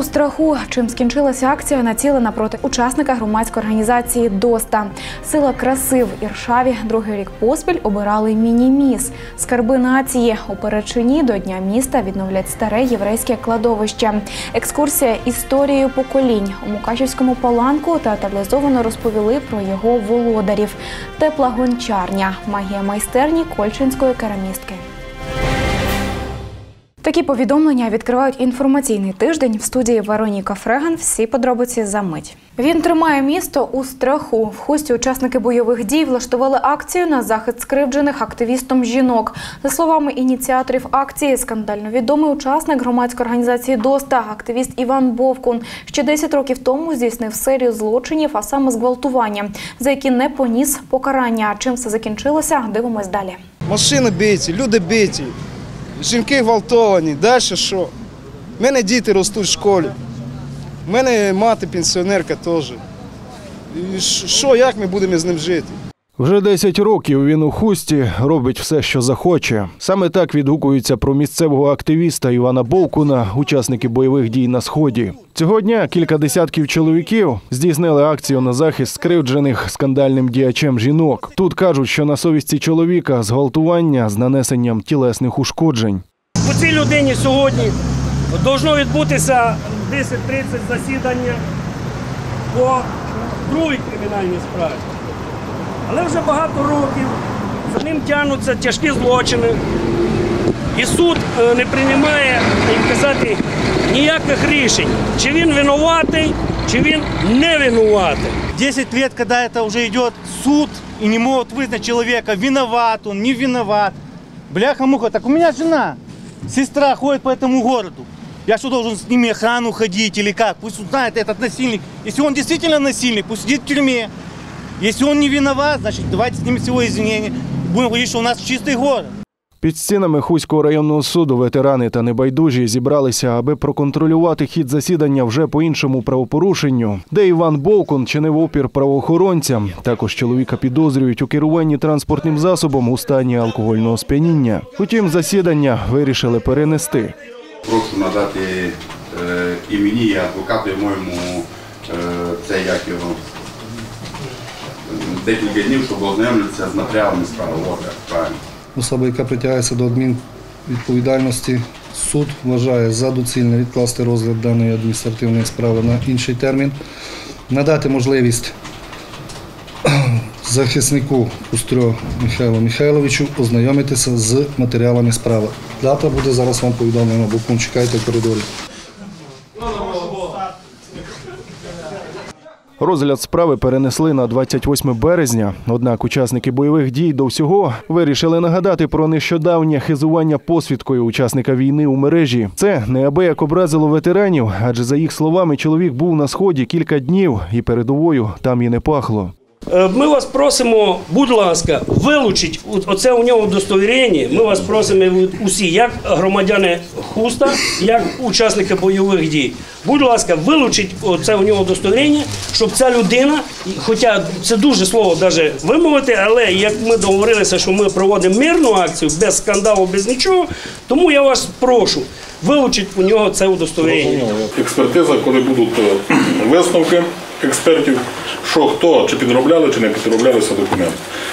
У страху. Чим скінчилася акція, націлена проти учасника громадської організації ДОСТА. Сила краси в Іршаві другий рік поспіль обирали міні-міс. Скарби нації у Перечині до Дня міста відновлять старе єврейське кладовище. Екскурсія історією поколінь у Мукачівському паланку театралізовано розповіли про його володарів. Тепла гончарня, магія майстерні Кольчинської керамістки. Такі повідомлення відкривають інформаційний тиждень в студії Вероніка Фреган. Всі подробиці за мить. Він тримає місто у страху. В хусті учасники бойових дій влаштували акцію на захист скривджених активістом жінок. За словами ініціаторів акції, скандально відомий учасник громадської організації ДОСТА, активіст Іван Бовкун, ще 10 років тому здійснив серію злочинів, а саме зґвалтування, за які не поніс покарання. Чим все закінчилося? Дивимось далі. Машини биті, люди биті, жінки гвалтовані, далі що? У мене діти ростуть в школі. У мене мати пенсіонерка теж. І що, як ми будемо з ним жити? Вже 10 років він у хусті робить все, що захоче. Саме так відгукуються про місцевого активіста Івана Бовкуна, учасники бойових дій на сході. Цього дня кілька десятків чоловіків здійснили акцію на захист скривджених скандальним діячем жінок. Тут кажуть, що на совісті чоловіка зґвалтування з нанесенням тілесних ушкоджень. По цій людині сьогодні должно відбутися 10.30 засідання по другій кримінальній справі. Але вже багато років за ним тягнуться тяжкі злочини. І суд е, не приймає, як казати, ніяких рішень, чи він винуватий, чи він не винуватий. 10 лет, когда это уже идет суд, и не могут вызнать человека, виноват он, не виноват. Бляха-муха, так у меня жена, сестра ходит по этому городу. Я что, должен с ними охрану ходить или как? Пусть узнает этот насильник. Если он действительно насильник, пусть сидит в тюрьме. Если он не виноват, значит, давайте снимем всего извинения. Будем говорить, что у нас чистый город. Під стінами Хуського районного суду ветерани та небайдужі зібралися, аби проконтролювати хід засідання вже по іншому правопорушенню, де Іван Бовкун чинив опір правоохоронцям. Також чоловіка підозрюють у керуванні транспортним засобом у стані алкогольного сп'яніння. Утім, засідання вирішили перенести. Прошу надати е, і мені, і адвокату, і моєму е, це як його декілька днів, щоб ознайомитися з матеріалами справи. Правильно. Особа, яка притягається до адмінвідповідальності, суд вважає за доцільне відкласти розгляд даної адміністративної справи на інший термін, надати можливість захиснику Устрьо Михайлу Михайловичу ознайомитися з матеріалами справи. Дата буде зараз вам повідомлена, бо чекайте в коридорі. Розгляд справи перенесли на 28 березня. Однак учасники бойових дій до всього вирішили нагадати про нещодавнє хизування посвідкою учасника війни у мережі. Це неабияк образило ветеранів, адже за їх словами, чоловік був на сході кілька днів і передовою там і не пахло. Е, Ми вас просимо, будь ласка, вилучіть оце у нього удостовірення. Ми вас просимо усі, як громадяни Хуста, як учасники бойових дій. Будь ласка, вилучіть оце у нього удостовірення, щоб ця людина, хоча це дуже слово даже вимовити, але як ми договорилися, що ми проводимо мирну акцію без скандалу, без нічого, тому я вас прошу, вилучіть у нього це удостовірення. Експертиза, коли будуть е, висновки експертів, що хто чи підробляли, чи не підроблялися документи.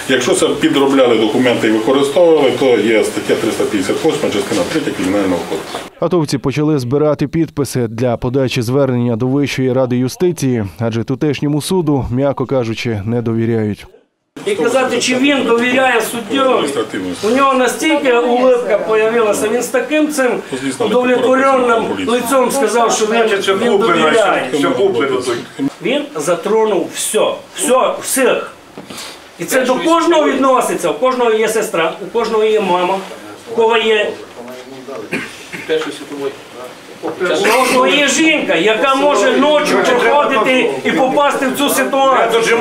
Якщо це підробляли документи і використовували, то є стаття 358, частина 3 Кримінального кодексу. Атовці почали збирати підписи для подачі звернення до Вищої ради юстиції, адже тутешньому суду, м'яко кажучи, не довіряють. І казати, чи він довіряє суддю. У нього настільки улипка появилася, він з таким цим поліція. лицом сказав, що він, він довіряє. Він затронув все, все, всіх. І це до кожного відноситься. У кожного є сестра, у кожного є мама, у кого є. У кожного є жінка, яка може ночі приходити і попасти в цю ситуацію.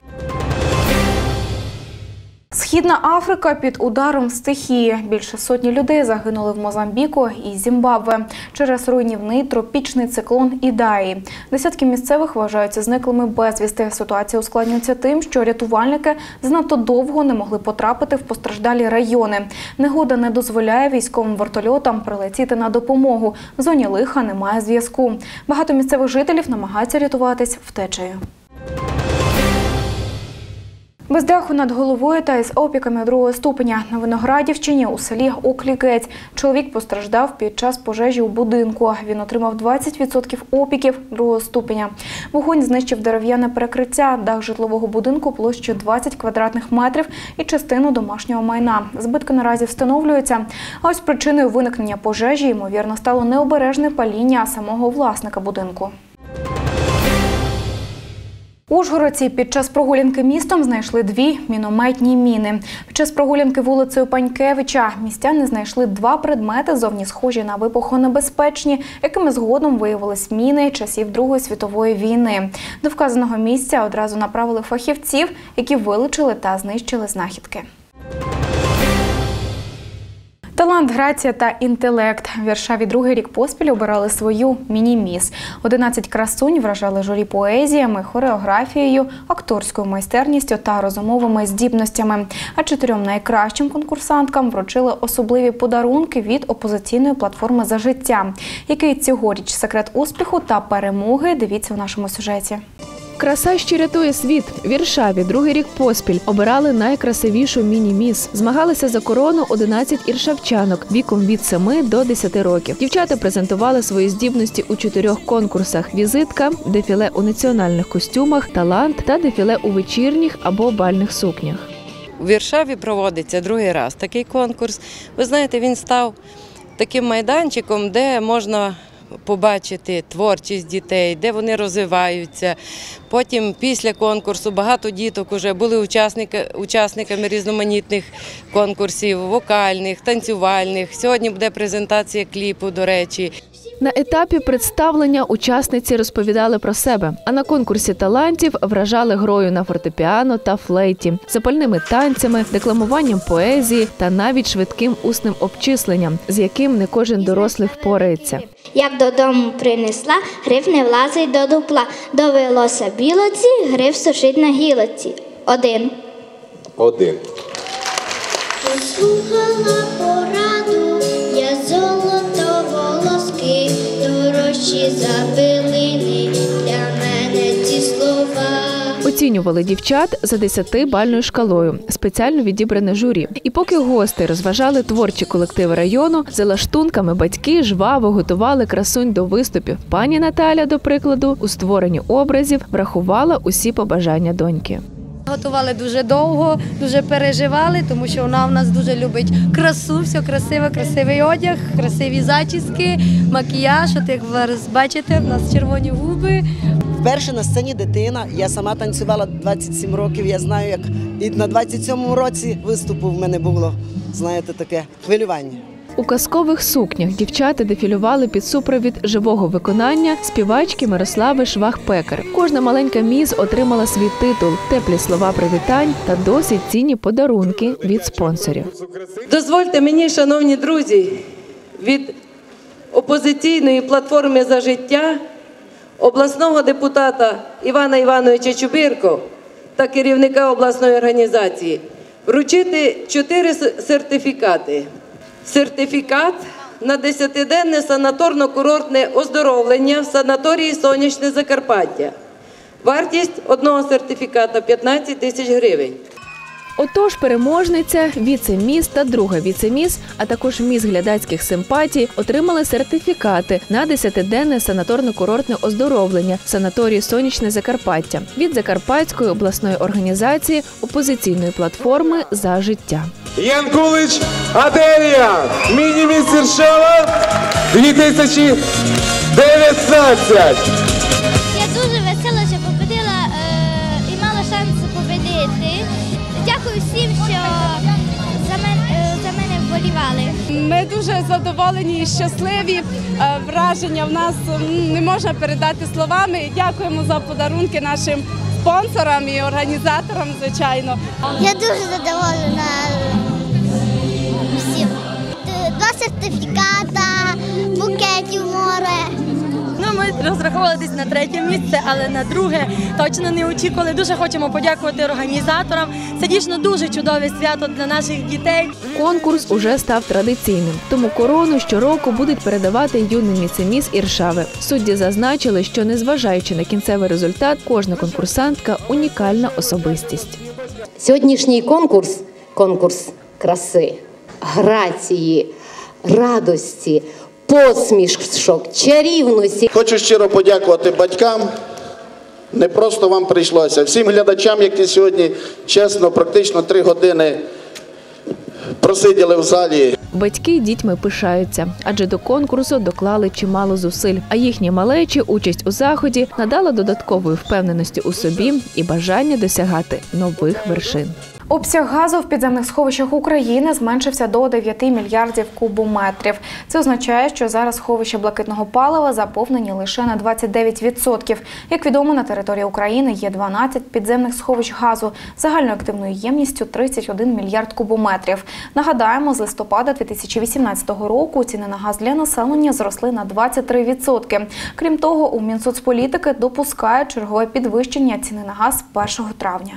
Схід Східна Африка під ударом стихії. Більше сотні людей загинули в Мозамбіку і Зімбабве через руйнівний тропічний циклон Ідаї. Десятки місцевих вважаються зниклими безвісти. Ситуація ускладнюється тим, що рятувальники занадто довго не могли потрапити в постраждалі райони. Негода не дозволяє військовим вертольотам прилетіти на допомогу. В зоні лиха немає зв'язку. Багато місцевих жителів намагаються рятуватись втечею. Без даху над головою та із опіками другого ступеня на Виноградівщині у селі Оклігець чоловік постраждав під час пожежі у будинку. Він отримав 20% опіків другого ступеня. Вогонь знищив дерев'яне перекриття, дах житлового будинку площею 20 квадратних метрів і частину домашнього майна. Збитки наразі встановлюються. А ось причиною виникнення пожежі ймовірно стало необережне паління самого власника будинку. Ужгородці під час прогулянки містом знайшли дві мінометні міни. Під час прогулянки вулицею Панькевича містяни знайшли два предмети, зовні схожі на вибухонебезпечні, якими згодом виявились міни часів Другої світової війни. До вказаного місця одразу направили фахівців, які вилучили та знищили знахідки. Талант, грація та інтелект. В Варшаві другий рік поспіль обирали свою міні-міс. 11 красунь вражали журі поезіями, хореографією, акторською майстерністю та розумовими здібностями. А чотирьом найкращим конкурсанткам вручили особливі подарунки від опозиційної платформи за життя. Який цьогоріч секрет успіху та перемоги? Дивіться у нашому сюжеті. Краса, що рятує світ. Віршаві другий рік поспіль обирали найкрасивішу міні-міс. Змагалися за корону 11 іршавчанок віком від 7 до 10 років. Дівчата презентували свої здібності у чотирьох конкурсах: візитка, дефіле у національних костюмах, талант та дефіле у вечірніх або бальних сукнях. У Віршаві проводиться другий раз такий конкурс. Ви знаєте, він став таким майданчиком, де можна побачити творчість дітей, де вони розвиваються. Потім після конкурсу багато діток вже були учасники, учасниками різноманітних конкурсів, вокальних, танцювальних. Сьогодні буде презентація кліпу, до речі. На етапі представлення учасниці розповідали про себе, а на конкурсі талантів вражали грою на фортепіано та флейті, запальними танцями, декламуванням поезії та навіть швидким усним обчисленням, з яким не кожен дорослий впорається. Як додому принесла, гриф не влазить до дупла. Довелося білоці, гриф сушить на гілоці. Один. Один. Послухала пораду, дорожчі за пилини, для слова. Оцінювали дівчат за 10-бальною шкалою, спеціально відібране журі. І поки гости розважали творчі колективи району, за лаштунками батьки жваво готували красунь до виступів. Пані Наталя, до прикладу, у створенні образів врахувала усі побажання доньки. Готували дуже довго, дуже переживали, тому що вона в нас дуже любить красу, все красиве, красивий одяг, красиві зачіски, макіяж. От як ви бачите, в нас червоні губи. Вперше на сцені дитина. Я сама танцювала 27 років. Я знаю, як і на 27-му році виступу в мене було, знаєте, таке хвилювання. У казкових сукнях дівчата дефілювали під супровід живого виконання співачки Мирослави Швах-Пекар. Кожна маленька міз отримала свій титул, теплі слова привітань та досить цінні подарунки від спонсорів. Дозвольте мені, шановні друзі, від опозиційної платформи за життя, обласного депутата Івана Івановича Чубірко та керівника обласної організації вручити чотири сертифікати. Сертифікат на 10-денне санаторно-курортне оздоровлення в санаторії Сонячне Закарпаття. Вартість одного сертифіката 15 тисяч гривень. Отож, переможниця, віце-міс та друга віце-міс, а також міс глядацьких симпатій отримали сертифікати на 10-денне санаторно-курортне оздоровлення в санаторії Сонячне Закарпаття від Закарпатської обласної організації опозиційної платформи за життя. Янкулич Аделія, міні-міс Віршава 2019. Задоволені і щасливі. Е, Враження в нас не можна передати словами. Дякуємо за подарунки нашим спонсорам і організаторам, звичайно. Я дуже задоволена розраховували десь на третє місце, але на друге точно не очікували. Дуже хочемо подякувати організаторам. Це дійсно дуже чудове свято для наших дітей. Конкурс уже став традиційним, тому корону щороку будуть передавати юним міцеміс Іршави. Судді зазначили, що незважаючи на кінцевий результат, кожна конкурсантка унікальна особистість. Сьогоднішній конкурс конкурс краси, грації, радості, посмішок, чарівності. Хочу щиро подякувати батькам. Не просто вам прийшлося, всім глядачам, які сьогодні чесно, практично три години просиділи в залі. Батьки дітьми пишаються, адже до конкурсу доклали чимало зусиль. А їхні малечі участь у заході надала додаткової впевненості у собі і бажання досягати нових вершин. Обсяг газу в підземних сховищах України зменшився до 9 мільярдів кубометрів. Це означає, що зараз сховища блакитного палива заповнені лише на 29%. Як відомо, на території України є 12 підземних сховищ газу загальною активною ємністю 31 мільярд кубометрів. Нагадаємо, з листопада 2018 року ціни на газ для населення зросли на 23%. Крім того, у Мінсоцполітики допускають чергове підвищення ціни на газ 1 травня.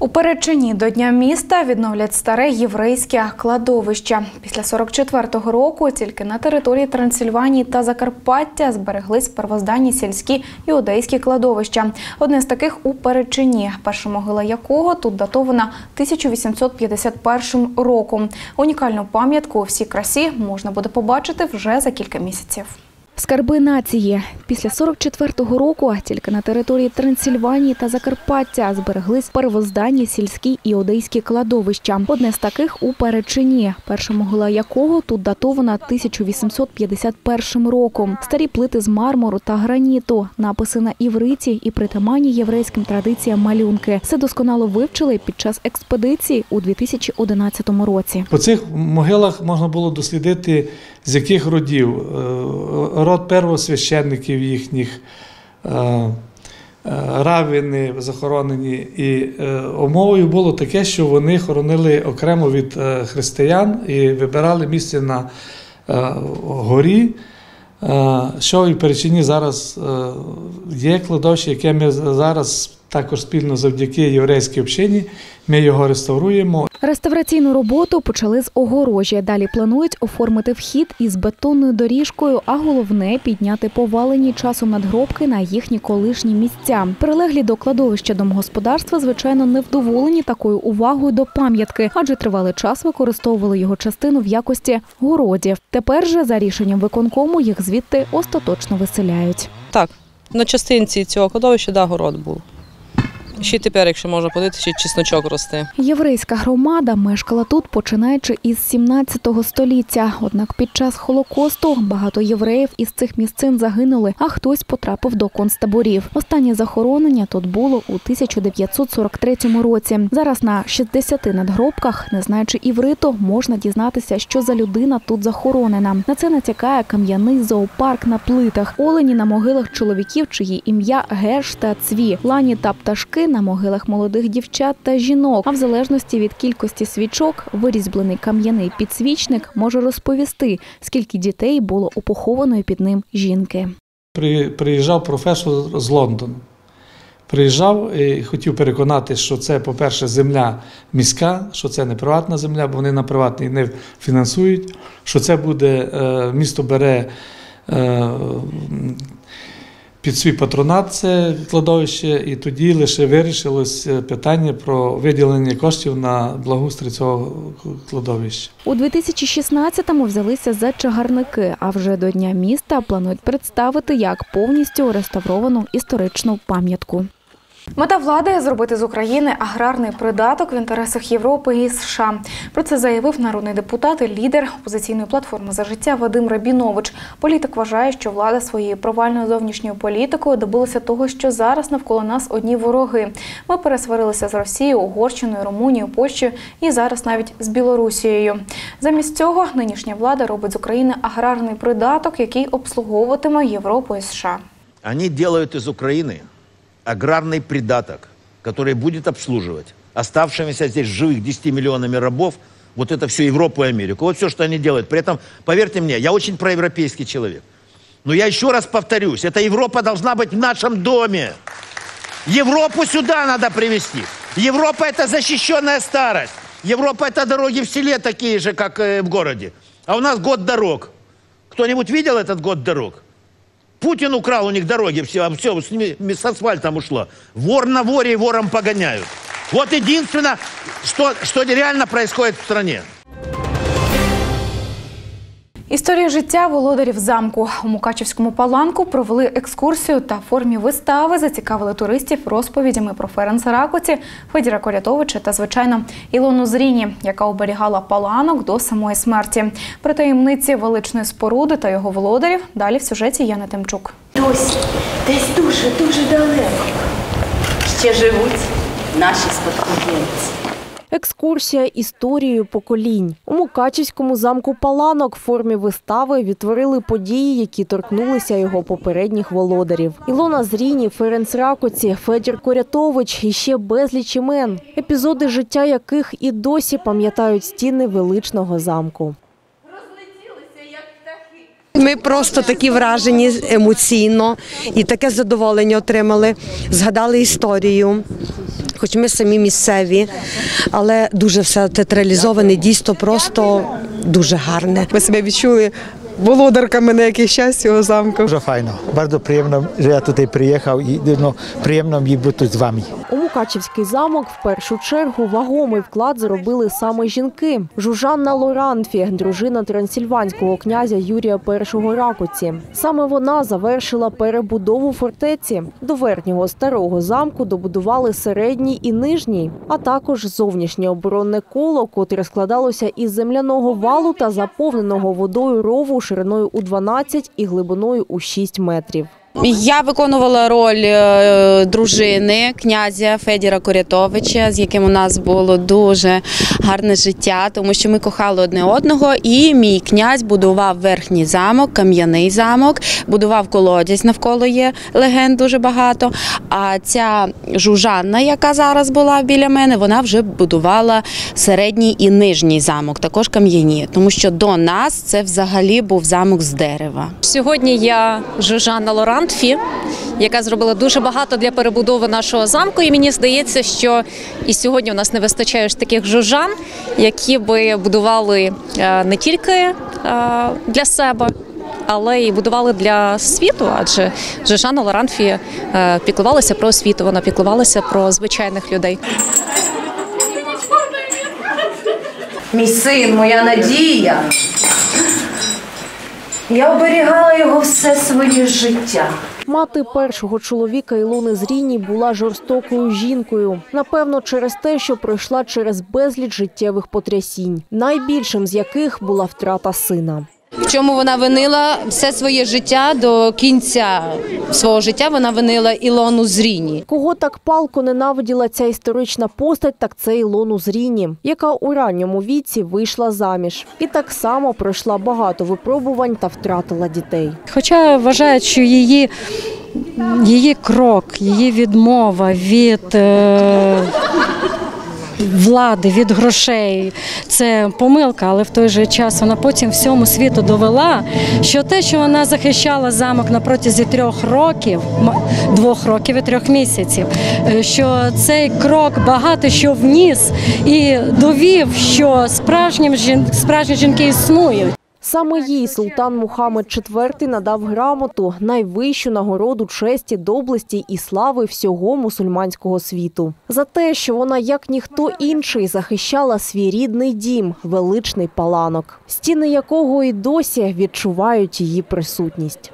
У Перечині до Дня міста відновлять старе єврейське кладовище. Після 44-го року тільки на території Трансильванії та Закарпаття збереглись первозданні сільські іудейські кладовища. Одне з таких у Перечині, перша могила якого тут датована 1851 роком. Унікальну пам'ятку у всій красі можна буде побачити вже за кілька місяців. Скарби нації після 44-го року тільки на території Трансильванії та Закарпаття збереглись первозданні сільські іудейські кладовища. Одне з таких у Перечині, перша могила якого тут датована 1851 роком. Старі плити з мармуру та граніту, написи на івриті і притаманні єврейським традиціям малюнки. Все досконало вивчили під час експедиції у 2011 році. По цих могилах можна було дослідити, з яких родів Е, род первосвященників їхніх, е, е, равини захоронені. І умовою було таке, що вони хоронили окремо від християн і вибирали місце на горі. Що і в Перечині зараз є кладовище, яке ми зараз також спільно завдяки єврейській общині ми його реставруємо. Реставраційну роботу почали з огорожі. Далі планують оформити вхід із бетонною доріжкою, а головне підняти повалені часом надгробки на їхні колишні місця. Прилеглі до кладовища домогосподарства, звичайно, не вдоволені такою увагою до пам'ятки, адже тривалий час використовували його частину в якості городів. Тепер же за рішенням виконкому їх звідти остаточно виселяють. Так, на частинці цього кладовища да, город був. Ще тепер, якщо можна подивитися, ще чесночок росте. Єврейська громада мешкала тут, починаючи із 17 століття. Однак під час Холокосту багато євреїв із цих місцин загинули, а хтось потрапив до концтаборів. Останнє захоронення тут було у 1943 році. Зараз на 60 надгробках, не знаючи івриту, можна дізнатися, що за людина тут захоронена. На це натякає кам'яний зоопарк на плитах, олені на могилах чоловіків, чиї ім'я Герш та Цві, лані та пташки на могилах молодих дівчат та жінок. А в залежності від кількості свічок, вирізблений кам'яний підсвічник може розповісти, скільки дітей було у похованої під ним жінки. Приїжджав професор з Лондону. Приїжджав і хотів переконати, що це, по-перше, земля міська, що це не приватна земля, бо вони на приватній не фінансують. Що це буде е, місто бере е, під свій патронат це кладовище, і тоді лише вирішилось е, питання про виділення коштів на благоустрій цього кладовища. У 2016-му взялися за чагарники, а вже до Дня міста планують представити як повністю реставровану історичну пам'ятку. Мета влади зробити з України аграрний придаток в інтересах Європи і США. Про це заявив народний депутат і лідер опозиційної платформи за життя Вадим Рабінович. Політик вважає, що влада своєю провальною зовнішньою політикою добилася того, що зараз навколо нас одні вороги. Ми пересварилися з Росією, Угорщиною, Румунією, Польщею і зараз навіть з Білорусією. Замість цього нинішня влада робить з України аграрний придаток, який обслуговуватиме Європу і США. Они делают из Украины аграрный придаток, который будет обслуживать оставшимися здесь живых 10 миллионами рабов вот это все Европу и Америку. Вот все, что они делают. При этом, поверьте мне, я очень проевропейский человек. Но я еще раз повторюсь, эта Европа должна быть в нашем доме. Европу сюда надо привести. Европа – это защищенная старость. Европа – это дороги в селе такие же, как э, в городе. А у нас год дорог. Кто-нибудь видел этот год дорог? Путин украл у них дороги, все, все с, ними, с асфальтом ушло. Вор на воре и вором погоняют. Вот единственное, что, что реально происходит в стране. Історія життя володарів замку у Мукачівському паланку провели екскурсію та формі вистави зацікавили туристів розповідями про Ференса Ракоці, Федіра Корятовича та, звичайно, Ілону Зріні, яка оберігала паланок до самої смерті. Про таємниці величної споруди та його володарів далі в сюжеті Яни Тимчук. Ось десь дуже дуже далеко ще живуть наші спадкоємці. Екскурсія історією поколінь у Мукачівському замку Паланок в формі вистави відтворили події, які торкнулися його попередніх володарів. Ілона Зріні, Ференц Ракоці, Федір Корятович і ще безліч імен, епізоди життя яких і досі пам'ятають стіни величного замку. Ми просто такі вражені емоційно і таке задоволення отримали. Згадали історію, хоч ми самі місцеві, але дуже все театралізоване, дійсно просто дуже гарне. Ми себе відчули володарками на якийсь час цього замку. Дуже файно. Bardzo приємно, що я туди приїхав і ну, приємно мені бути тут з вами. У Мукачівський замок в першу чергу вагомий вклад зробили саме жінки. Жужанна Лоранфі, дружина трансильванського князя Юрія І Ракоці. Саме вона завершила перебудову фортеці. До верхнього старого замку добудували середній і нижній, а також зовнішнє оборонне коло, котре складалося із земляного валу та заповненого водою рову шириною у 12 і глибиною у 6 метрів. Я виконувала роль е, дружини князя Федіра Корятовича, з яким у нас було дуже гарне життя, тому що ми кохали одне одного. І мій князь будував верхній замок, кам'яний замок, будував колодязь навколо є легенд дуже багато. А ця жужанна, яка зараз була біля мене, вона вже будувала середній і нижній замок, також кам'яні, тому що до нас це взагалі був замок з дерева. Сьогодні я Жужанна Лорантфі, яка зробила дуже багато для перебудови нашого замку. І мені здається, що і сьогодні у нас не вистачає ж таких жужан, які би будували е, не тільки е, для себе. Але й будували для світу, адже Жужанна Лоранфі е, піклувалася про освіту, вона піклувалася про звичайних людей. Мій син, моя надія. Я оберігала його все своє життя. Мати першого чоловіка Ілони Зріні була жорстокою жінкою. Напевно, через те, що пройшла через безліч життєвих потрясінь, найбільшим з яких була втрата сина. В чому вона винила все своє життя до кінця свого життя? Вона винила Ілону Зріні. Кого так палко ненавиділа ця історична постать, так це Ілону Зріні, яка у ранньому віці вийшла заміж і так само пройшла багато випробувань та втратила дітей. Хоча вважають, що її, її крок, її відмова від е, влади, від грошей це помилка, але в той же час вона потім всьому світу довела, що те, що вона захищала замок на протязі трьох років, двох років і трьох місяців, е, що цей крок багато що вніс і довів, що справжні, жін- справжні жінки існують. Саме їй султан Мухаммед IV надав грамоту найвищу нагороду честі, доблесті і слави всього мусульманського світу за те, що вона, як ніхто інший, захищала свій рідний дім, величний паланок, стіни якого і досі відчувають її присутність.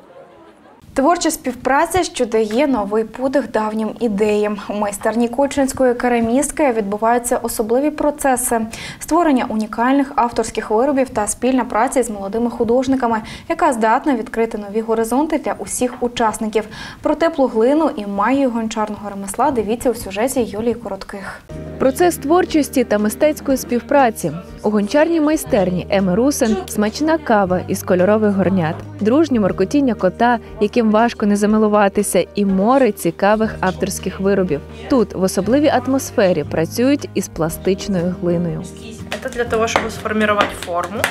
Творча співпраця, що дає новий подих давнім ідеям. У майстерні Кочинської керамістки відбуваються особливі процеси створення унікальних авторських виробів та спільна праця з молодими художниками, яка здатна відкрити нові горизонти для усіх учасників. Про теплу глину і магію гончарного ремесла дивіться у сюжеті Юлії Коротких. Процес творчості та мистецької співпраці у гончарній майстерні Еми Русин смачна кава із кольорових горнят, дружні моркотіння кота, яким важко не замилуватися, і море цікавих авторських виробів. Тут в особливій атмосфері працюють із пластичною глиною. Это для того, чтобы сформировать форму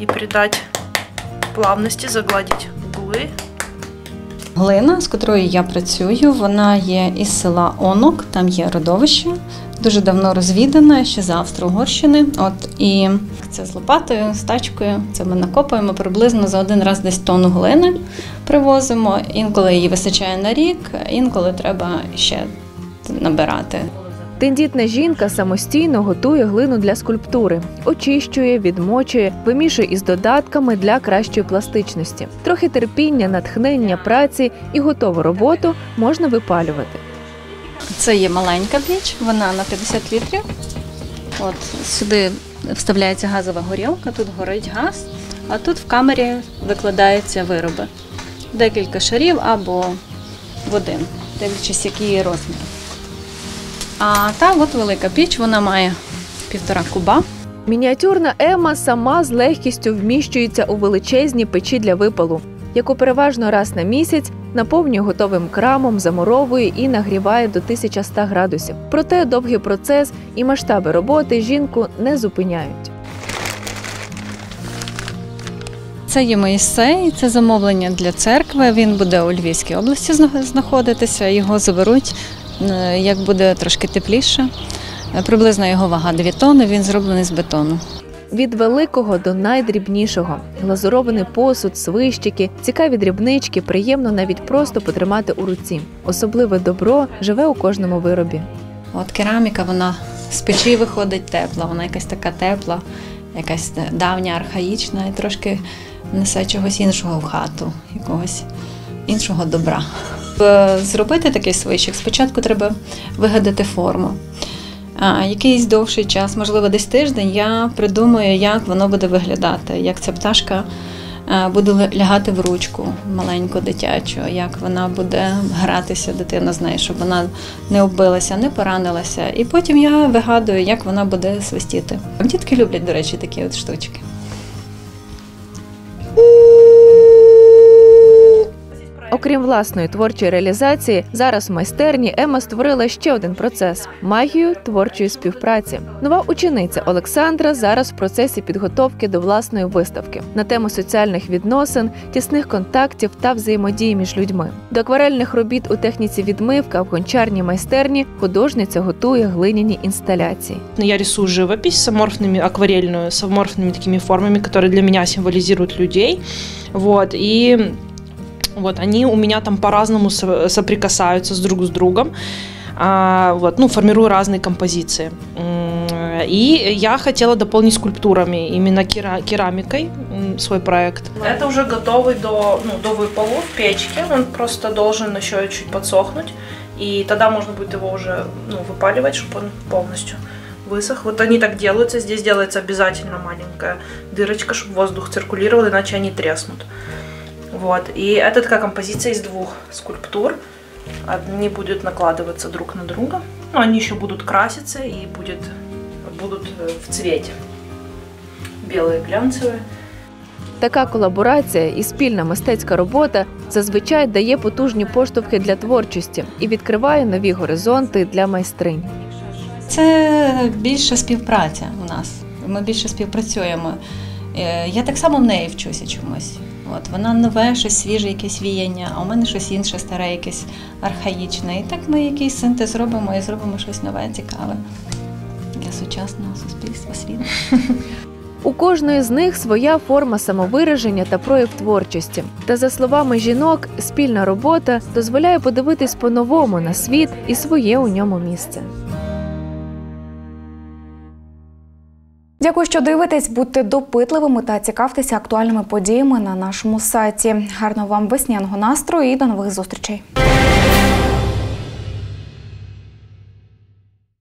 и придать плавности, загладить углы. Глина, з котрою я працюю, вона є із села Онок, там є родовище, дуже давно розвідане, ще з Австро-Угорщини. От і це з лопатою, з тачкою. Це ми накопуємо приблизно за один раз десь тонну глини привозимо. Інколи її вистачає на рік, інколи треба ще набирати. Тендітна жінка самостійно готує глину для скульптури, очищує, відмочує, вимішує із додатками для кращої пластичності. Трохи терпіння, натхнення, праці і готову роботу можна випалювати. Це є маленька піч, вона на 50 літрів. От сюди вставляється газова горілка, тут горить газ, а тут в камері викладаються вироби. Декілька шарів або в один, дивлячись, який розмір. А та от велика піч, вона має півтора куба. Мініатюрна Ема сама з легкістю вміщується у величезні печі для випалу, яку переважно раз на місяць наповнює готовим крамом, замуровує і нагріває до 1100 градусів. Проте довгий процес і масштаби роботи жінку не зупиняють. Це є Моїсей, це замовлення для церкви. Він буде у Львівській області знаходитися. Його заберуть, як буде трошки тепліше. Е, Приблизно його вага 9 тонн, він зроблений з бетону. Від великого до найдрібнішого глазурований посуд, свищики, цікаві дрібнички, приємно навіть просто потримати у руці. Особливе добро живе у кожному виробі. От кераміка, вона з печі виходить тепла, вона якась така тепла, якась давня, архаїчна і трошки несе чогось іншого в хату, якогось іншого добра. Е, Зробити такий свищик, спочатку треба вигадати форму. Якийсь довший час, можливо, десь тиждень, я придумаю, як воно буде виглядати, як ця пташка е, буде лягати в ручку маленьку дитячу, як вона буде гратися, дитина з нею, щоб вона не оббилася, не поранилася. І потім я вигадую, як вона буде свистіти. Дітки люблять, до речі, такі от штучки. Окрім власної творчої реалізації, зараз в майстерні Ема створила ще один процес магію творчої співпраці. Нова учениця Олександра зараз в процесі підготовки до власної виставки на тему соціальних відносин, тісних контактів та взаємодії між людьми. До акварельних робіт у техніці відмивка в гончарній майстерні художниця готує глиняні інсталяції. Я рисую живопись с аморфными, акварельную, с аморфными такими формами, которые для меня символизируют людей. Вот, и вот они у меня там по-разному со- соприкасаются с друг с другом. А, вот, ну, формирую разные композиции. И я хотела дополнить скульптурами, именно кера- керамикой свой проект. Это уже готовый до, ну, до выпалу в печке. Он просто должен еще чуть подсохнуть. И тогда можно будет его уже ну, выпаливать, чтобы он полностью высох. Вот они так делаются. Здесь делается обязательно маленькая дырочка, чтобы воздух циркулировал, иначе они треснут. Вот. И это такая композиция из двух скульптур. Они будут накладываться друг на друга. Но они еще будут краситься и будет, будут э, в цвете. Белые глянцевые. Така колаборація і спільна мистецька робота зазвичай дає потужні поштовхи для творчості і відкриває нові горизонти для майстринь. Це більша співпраця у нас. Ми більше співпрацюємо. Е, Я так само в неї вчуся чомусь. От вона нове, щось свіже, якесь віяння, а у мене щось інше, старе, якесь архаїчне. І так ми якийсь синтез робимо і зробимо щось нове, цікаве для сучасного суспільства світу. У кожної з них своя форма самовираження та прояв творчості. Та за словами жінок, спільна робота дозволяє подивитись по-новому на світ і своє у ньому місце. Дякую, що дивитесь. Будьте допитливими та цікавтеся актуальними подіями на нашому сайті. Гарного вам весняного настрою і до нових зустрічей.